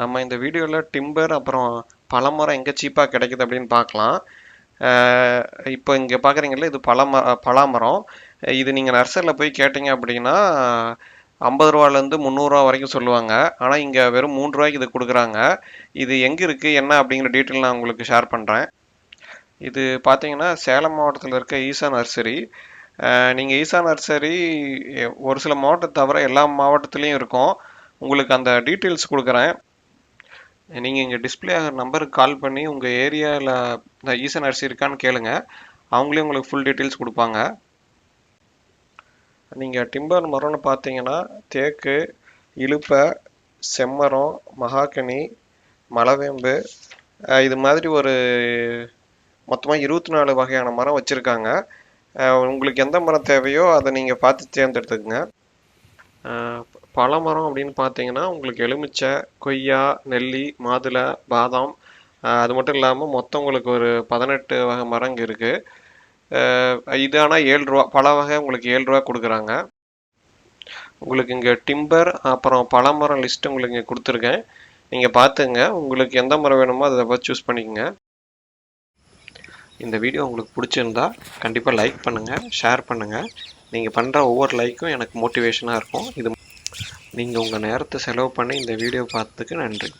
நம்ம இந்த வீடியோவில் டிம்பர் அப்புறம் பழமரம் எங்கே சீப்பாக கிடைக்குது அப்படின்னு பார்க்கலாம். இப்போ இங்கே பார்க்குறீங்கல்ல இது பழம பலாமரம். இது நீங்கள் நர்சரியில் போய் கேட்டிங்க அப்படின்னா ஐம்பது ரூபாலேருந்து முந்நூறுரூவா வரைக்கும் சொல்லுவாங்க. ஆனால் இங்கே வெறும் மூணு ரூபாய்க்கு இது கொடுக்குறாங்க. இது எங்கே இருக்குது என்ன அப்படிங்கிற டீட்டெயில் நான் உங்களுக்கு ஷேர் பண்ணுறேன் இது பார்த்தீங்கன்னா சேலம் மாவட்டத்தில் இருக்க ஈசா நர்சரி நீங்கள் ஈசா நர்சரி ஒரு சில மாவட்டத்தை தவிர எல்லா மாவட்டத்துலேயும் இருக்கும். உங்களுக்கு அந்த டீட்டெயில்ஸ் கொடுக்குறேன். நீங்கள் இங்கே டிஸ்பிளே ஆகிற நம்பருக்கு கால் பண்ணி உங்கள் ஏரியாவில் இந்த அரிசி இருக்கான்னு கேளுங்க. அவங்களே உங்களுக்கு ஃபுல் டீட்டெயில்ஸ் கொடுப்பாங்க. நீங்கள் டிம்பர் மரம்னு பார்த்தீங்கன்னா தேக்கு இலுப்பை செம்மரம் மகாகனி மலவேம்பு இது மாதிரி ஒரு மொத்தமாக இருபத்தி நாலு வகையான மரம் வச்சுருக்காங்க. உங்களுக்கு எந்த மரம் தேவையோ அதை நீங்கள் பார்த்து தேர்ந்தெடுத்துக்கங்க. பழமரம் அப்படின்னு பார்த்தீங்கன்னா உங்களுக்கு எலுமிச்சை கொய்யா நெல்லி மாதுளை பாதாம் அது மட்டும் இல்லாமல் மொத்தம் உங்களுக்கு ஒரு பதினெட்டு வகை மரம் இங்கே இருக்குது இது ஆனால் ஏழு ரூபா பல வகை உங்களுக்கு ஏழு ரூபா கொடுக்குறாங்க. உங்களுக்கு இங்கே டிம்பர் அப்புறம் பழமரம் லிஸ்ட் உங்களுக்கு இங்கே கொடுத்துருக்கேன். நீங்கள் பார்த்துங்க உங்களுக்கு எந்த மரம் வேணுமோ அதை சூஸ் பண்ணிக்கோங்க. இந்த வீடியோ உங்களுக்கு பிடிச்சிருந்தா கண்டிப்பாக லைக் பண்ணுங்கள் ஷேர் பண்ணுங்கள் நீங்கள் பண்ணுற ஒவ்வொரு லைக்கும் எனக்கு மோட்டிவேஷனாக இருக்கும். இது நீங்கள் உங்கள் நேரத்தை செலவு பண்ணி இந்த வீடியோ பார்த்ததுக்கு நன்றி.